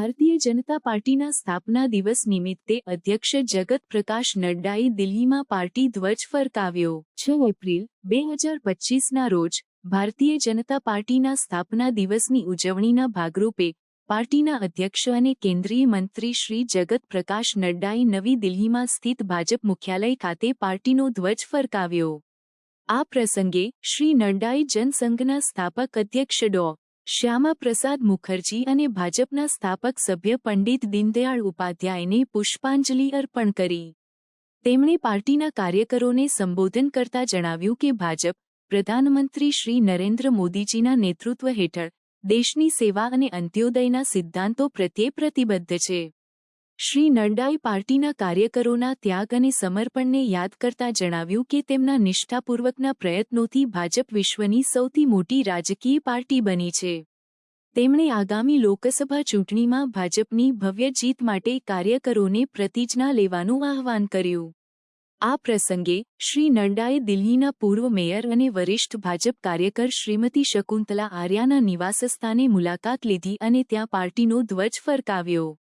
ભારતીય જનતા પાર્ટીના સ્થાપના દિવસ નિમિત્તે અધ્યક્ષ જગત પ્રકાશ નડ્ડાએ દિલ્હીમાં પાર્ટી ધ્વજ ફરકાવ્યો. છ એપ્રિલ, બે હજાર પચીસના રોજ, ભારતીય જનતા પાર્ટીના સ્થાપના દિવસની ઉજવણીના ભાગરૂપે પાર્ટીના અધ્યક્ષ અને કેન્દ્રીય મંત્રી શ્રી જગત પ્રકાશ નડ્ડાએ નવી દિલ્હીમાં સ્થિત ભાજપ મુખ્યાલય ખાતે પાર્ટીનો ધ્વજ ફરકાવ્યો. આ પ્રસંગે શ્રી નડ્ડાએ જનસંઘના સ્થાપક અધ્યક્ષ ડો. શ્યામા પ્રસાદ મુખર્જી અને ભાજપના સ્થાપક સભ્ય પંડિત દીનદયાળ ઉપાધ્યાયને પુષ્પાંજલિ અર્પણ કરી. તેમણે પાર્ટીના કાર્યકરોને સંબોધન કરતા જણાવ્યું કે ભાજપ, પ્રધાનમંત્રી શ્રી નરેન્દ્ર મોદીજીના નેતૃત્વ હેઠળ, દેશની સેવા અને અંત્યોદયના સિદ્ધાંતો પ્રત્યે પ્રતિબદ્ધ છે. શ્રી નડ્ડાએ પાર્ટીના કાર્યકરોના ત્યાગ અને સમર્પણને યાદ કરતા જણાવ્યું કે તેમના નિષ્ઠાપૂર્વકના પ્રયત્નોથી ભાજપ વિશ્વની સૌથી મોટી રાજકીય પાર્ટી બની છે. તેમણે આગામી લોકસભા ચૂંટણીમાં ભાજપની ભવ્ય જીત માટે કાર્યકરોને પ્રતિજ્ઞા લેવાનું આહવાન કર્યું. આ પ્રસંગે શ્રી નડ્ડાએ દિલ્હીના પૂર્વ મેયર અને વરિષ્ઠ ભાજપ કાર્યકર શ્રીમતી શકુંતલા આર્યાના નિવાસસ્થાને મુલાકાત લીધી અને ત્યાં પાર્ટીનો ધ્વજ ફરકાવ્યો.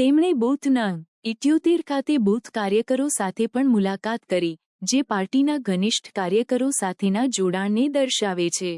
તેમણે બૂથ નંગ ઇઠ્યોતેર ખાતે બૂથ કાર્યકરો સાથે પણ મુલાકાત કરી, જે પાર્ટીના ઘનિષ્ઠ કાર્યકરો સાથેના જોડાણને દર્શાવે છે.